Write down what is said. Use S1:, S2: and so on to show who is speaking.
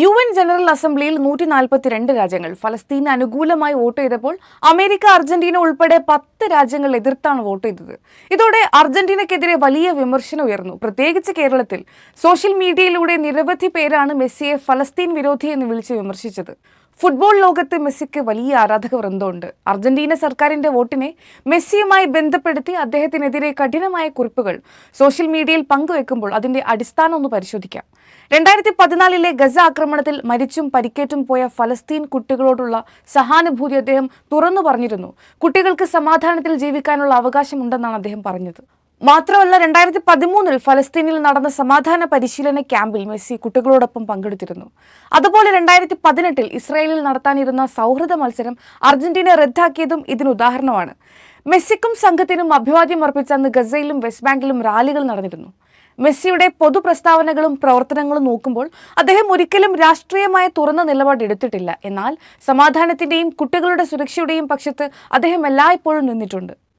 S1: U N general അസംബ്ലിയിൽ നൂറ്റി നാൽപ്പത്തിരണ്ട് രാജ്യങ്ങൾ ഫലസ്തീന് അനുകൂലമായി വോട്ട് ചെയ്തപ്പോൾ അമേരിക്ക അർജന്റീന ഉൾപ്പെടെ പത്ത് രാജ്യങ്ങൾ എതിർത്താണ് വോട്ട് ചെയ്തത്. ഇതോടെ അർജന്റീനക്കെതിരെ വലിയ വിമർശനം ഉയർന്നു. പ്രത്യേകിച്ച് കേരളത്തിൽ സോഷ്യൽ മീഡിയയിലൂടെ നിരവധി പേരാണ് മെസ്സിയെ ഫലസ്തീൻ വിരോധി എന്ന് വിളിച്ച് വിമർശിച്ചത്. ഫുട്ബോൾ ലോകത്ത് മെസ്സിക്ക് വലിയ ആരാധക വൃന്ദമുണ്ട് അർജന്റീന സർക്കാരിന്റെ വോട്ടിനെ മെസ്സിയുമായി ബന്ധപ്പെടുത്തി അദ്ദേഹത്തിനെതിരെ കഠിനമായ കുറിപ്പുകൾ സോഷ്യൽ മീഡിയയിൽ പങ്കുവെക്കുമ്പോൾ അതിന്റെ അടിസ്ഥാനം ഒന്ന് പരിശോധിക്കാം. രണ്ടായിരത്തി പതിനാലിലെ ഗസ ആക്രമണത്തിൽ മരിച്ചും പരിക്കേറ്റും പോയ ഫലസ്തീൻ കുട്ടികളോടുള്ള സഹാനുഭൂതി അദ്ദേഹം തുറന്നു പറഞ്ഞിരുന്നു. കുട്ടികൾക്ക് സമാധാനത്തിൽ ജീവിക്കാനുള്ള അവകാശമുണ്ടെന്നാണ് അദ്ദേഹം പറഞ്ഞത്. മാത്രമല്ല രണ്ടായിരത്തി പതിമൂന്നിൽ ഫലസ്തീനിൽ നടന്ന സമാധാന പരിശീലന ക്യാമ്പിൽ മെസ്സി കുട്ടികളോടൊപ്പം പങ്കെടുത്തിരുന്നു. അതുപോലെ രണ്ടായിരത്തി പതിനെട്ടിൽ ഇസ്രായേലിൽ നടത്താനിരുന്ന സൗഹൃദ മത്സരം അർജന്റീന റദ്ദാക്കിയതും ഇതിന് ഉദാഹരണമാണ്. മെസ്സിക്കും സംഘത്തിനും അഭിവാദ്യം അർപ്പിച്ച അന്ന് ഗസയിലും വെസ്റ്റ് ബാങ്കിലും റാലികൾ നടന്നിരുന്നു. മെസ്സിയുടെ പൊതുപ്രസ്താവനകളും പ്രവർത്തനങ്ങളും നോക്കുമ്പോൾ അദ്ദേഹം ഒരിക്കലും രാഷ്ട്രീയമായ തുറന്ന നിലപാട് എടുത്തിട്ടില്ല. എന്നാൽ സമാധാനത്തിന്റെയും കുട്ടികളുടെ സുരക്ഷയുടെയും പക്ഷത്ത് അദ്ദേഹം എല്ലായ്പ്പോഴും നിന്നിട്ടുണ്ട്.